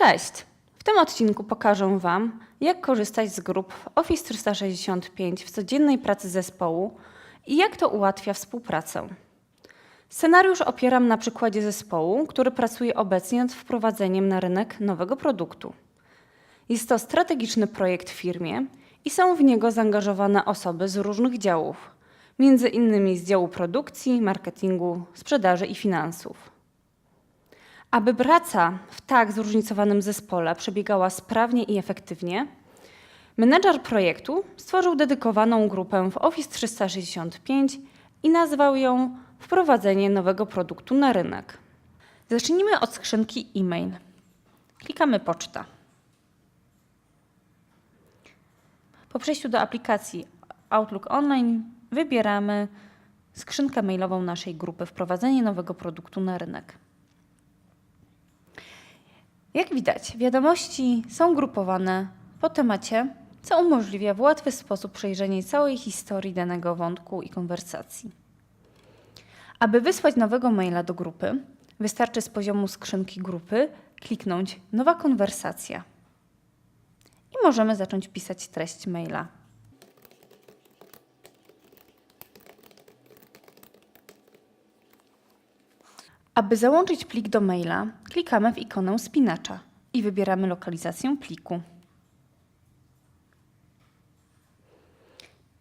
Cześć! W tym odcinku pokażę Wam, jak korzystać z grup Office 365 w codziennej pracy zespołu i jak to ułatwia współpracę. Scenariusz opieram na przykładzie zespołu, który pracuje obecnie nad wprowadzeniem na rynek nowego produktu. Jest to strategiczny projekt w firmie i są w niego zaangażowane osoby z różnych działów, między innymi z działu produkcji, marketingu, sprzedaży i finansów. Aby praca w tak zróżnicowanym zespole przebiegała sprawnie i efektywnie, menedżer projektu stworzył dedykowaną grupę w Office 365 i nazwał ją Wprowadzenie nowego produktu na rynek. Zacznijmy od skrzynki e-mail. Klikamy poczta. Po przejściu do aplikacji Outlook Online wybieramy skrzynkę mailową naszej grupy Wprowadzenie nowego produktu na rynek. Jak widać, wiadomości są grupowane po temacie, co umożliwia w łatwy sposób przejrzenie całej historii danego wątku i konwersacji. Aby wysłać nowego maila do grupy, wystarczy z poziomu skrzynki grupy kliknąć Nowa konwersacja i możemy zacząć pisać treść maila. Aby załączyć plik do maila, klikamy w ikonę spinacza i wybieramy lokalizację pliku.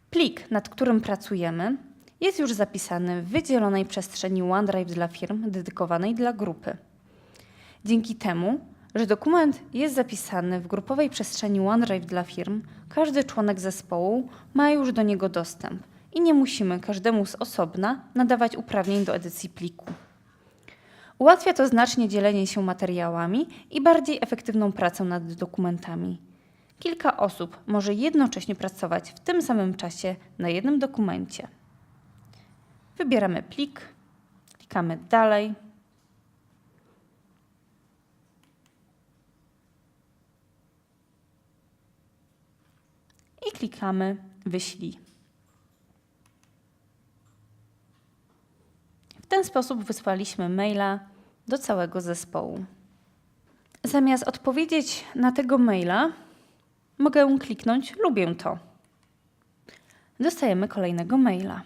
Plik, nad którym pracujemy, jest już zapisany w wydzielonej przestrzeni OneDrive dla firm dedykowanej dla grupy. Dzięki temu, że dokument jest zapisany w grupowej przestrzeni OneDrive dla firm, każdy członek zespołu ma już do niego dostęp i nie musimy każdemu z osobna nadawać uprawnień do edycji pliku. Ułatwia to znacznie dzielenie się materiałami i bardziej efektywną pracę nad dokumentami. Kilka osób może jednocześnie pracować w tym samym czasie na jednym dokumencie. Wybieramy plik, klikamy dalej. I klikamy wyślij. W ten sposób wysłaliśmy maila do całego zespołu. Zamiast odpowiedzieć na tego maila, mogę kliknąć lubię to. Dostajemy kolejnego maila.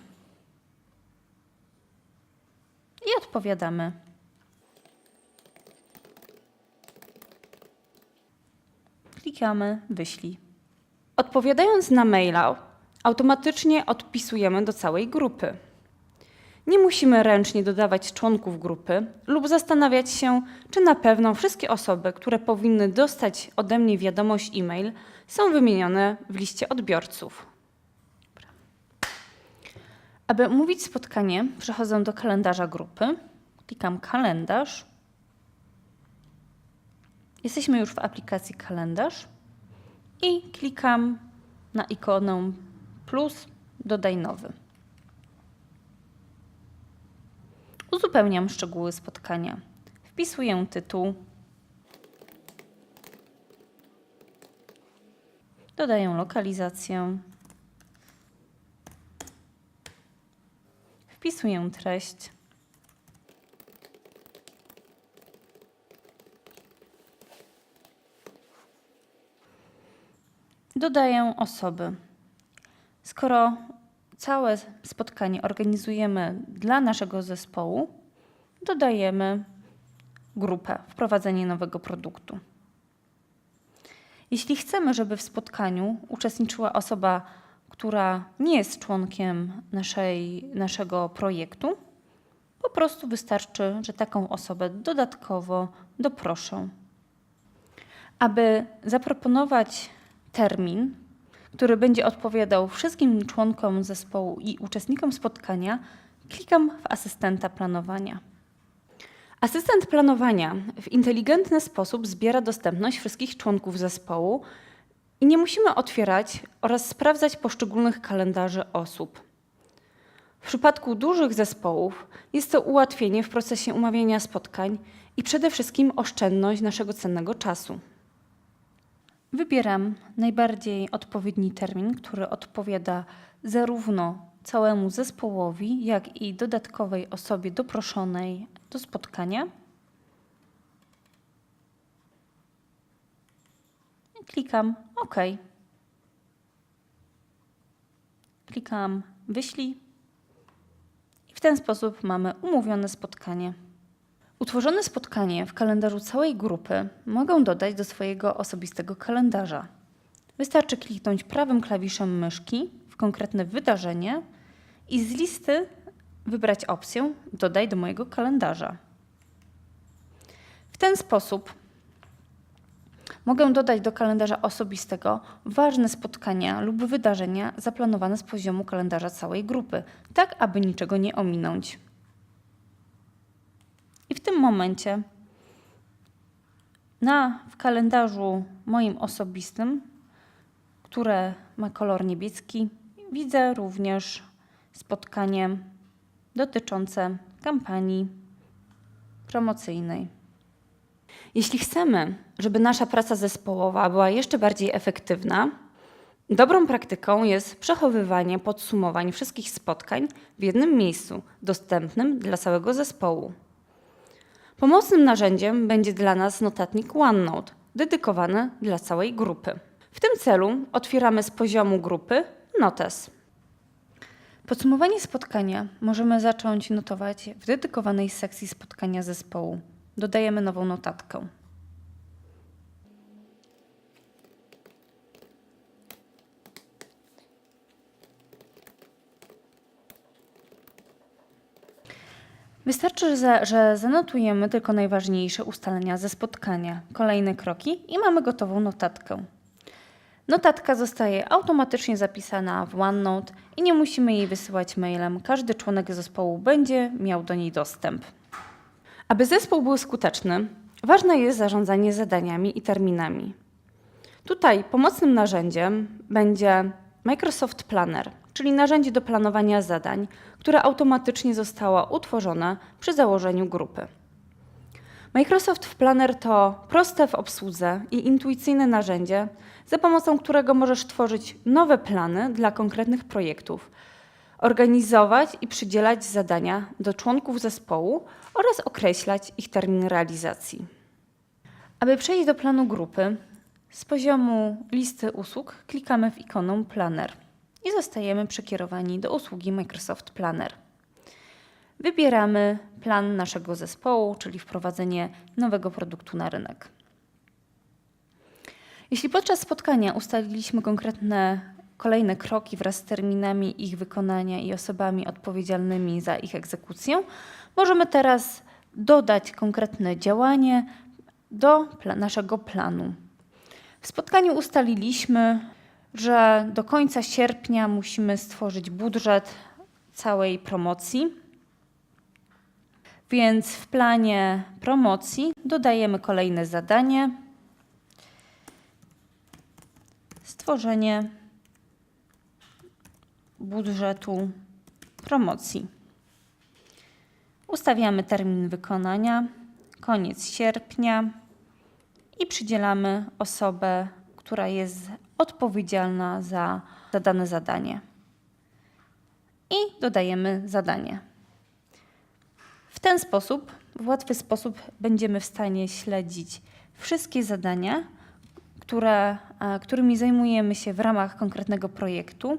I odpowiadamy. Klikamy wyślij. Odpowiadając na maila, automatycznie odpisujemy do całej grupy. Nie musimy ręcznie dodawać członków grupy lub zastanawiać się, czy na pewno wszystkie osoby, które powinny dostać ode mnie wiadomość e-mail, są wymienione w liście odbiorców. Aby umówić spotkanie, przechodzę do kalendarza grupy, klikam kalendarz. Jesteśmy już w aplikacji kalendarz i klikam na ikonę plus dodaj nowy. Uzupełniam szczegóły spotkania. Wpisuję tytuł. Dodaję lokalizację. Wpisuję treść. Dodaję osoby. Skoro całe spotkanie organizujemy dla naszego zespołu, dodajemy grupę wprowadzenie nowego produktu. Jeśli chcemy, żeby w spotkaniu uczestniczyła osoba, która nie jest członkiem naszej, naszego projektu, po prostu wystarczy, że taką osobę dodatkowo doproszę. Aby zaproponować termin, który będzie odpowiadał wszystkim członkom zespołu i uczestnikom spotkania, klikam w asystenta planowania. Asystent planowania w inteligentny sposób zbiera dostępność wszystkich członków zespołu i nie musimy otwierać oraz sprawdzać poszczególnych kalendarzy osób. W przypadku dużych zespołów jest to ułatwienie w procesie umawiania spotkań i przede wszystkim oszczędność naszego cennego czasu. Wybieram najbardziej odpowiedni termin, który odpowiada zarówno całemu zespołowi, jak i dodatkowej osobie doproszonej do spotkania. klikam OK. Klikam wyślij i w ten sposób mamy umówione spotkanie. Utworzone spotkanie w kalendarzu całej grupy mogę dodać do swojego osobistego kalendarza. Wystarczy kliknąć prawym klawiszem myszki w konkretne wydarzenie i z listy wybrać opcję Dodaj do mojego kalendarza. W ten sposób mogę dodać do kalendarza osobistego ważne spotkania lub wydarzenia zaplanowane z poziomu kalendarza całej grupy, tak aby niczego nie ominąć. I w tym momencie na, w kalendarzu moim osobistym, które ma kolor niebieski, widzę również spotkanie dotyczące kampanii promocyjnej. Jeśli chcemy, żeby nasza praca zespołowa była jeszcze bardziej efektywna, dobrą praktyką jest przechowywanie podsumowań wszystkich spotkań w jednym miejscu, dostępnym dla całego zespołu. Pomocnym narzędziem będzie dla nas notatnik OneNote, dedykowany dla całej grupy. W tym celu otwieramy z poziomu grupy Notes. Podsumowanie spotkania możemy zacząć notować w dedykowanej sekcji spotkania zespołu. Dodajemy nową notatkę. Wystarczy, że, że zanotujemy tylko najważniejsze ustalenia ze spotkania, kolejne kroki i mamy gotową notatkę. Notatka zostaje automatycznie zapisana w OneNote i nie musimy jej wysyłać mailem. Każdy członek zespołu będzie miał do niej dostęp. Aby zespół był skuteczny, ważne jest zarządzanie zadaniami i terminami. Tutaj pomocnym narzędziem będzie Microsoft Planner, czyli narzędzie do planowania zadań, które automatycznie zostało utworzone przy założeniu grupy. Microsoft Planner to proste w obsłudze i intuicyjne narzędzie, za pomocą którego możesz tworzyć nowe plany dla konkretnych projektów, organizować i przydzielać zadania do członków zespołu oraz określać ich termin realizacji. Aby przejść do planu grupy, z poziomu listy usług klikamy w ikonę Planner i zostajemy przekierowani do usługi Microsoft Planner. Wybieramy plan naszego zespołu, czyli wprowadzenie nowego produktu na rynek. Jeśli podczas spotkania ustaliliśmy konkretne kolejne kroki wraz z terminami ich wykonania i osobami odpowiedzialnymi za ich egzekucję, możemy teraz dodać konkretne działanie do naszego planu. W spotkaniu ustaliliśmy, że do końca sierpnia musimy stworzyć budżet całej promocji. Więc w planie promocji dodajemy kolejne zadanie: stworzenie budżetu promocji. Ustawiamy termin wykonania, koniec sierpnia i przydzielamy osobę, która jest odpowiedzialna za, za dane zadanie. I dodajemy zadanie. W ten sposób, w łatwy sposób, będziemy w stanie śledzić wszystkie zadania, które, e, którymi zajmujemy się w ramach konkretnego projektu.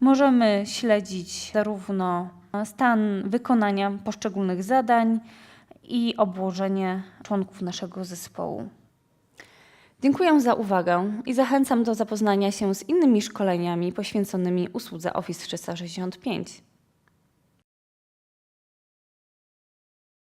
Możemy śledzić zarówno stan wykonania poszczególnych zadań i obłożenie członków naszego zespołu. Dziękuję za uwagę i zachęcam do zapoznania się z innymi szkoleniami poświęconymi usłudze Office 365.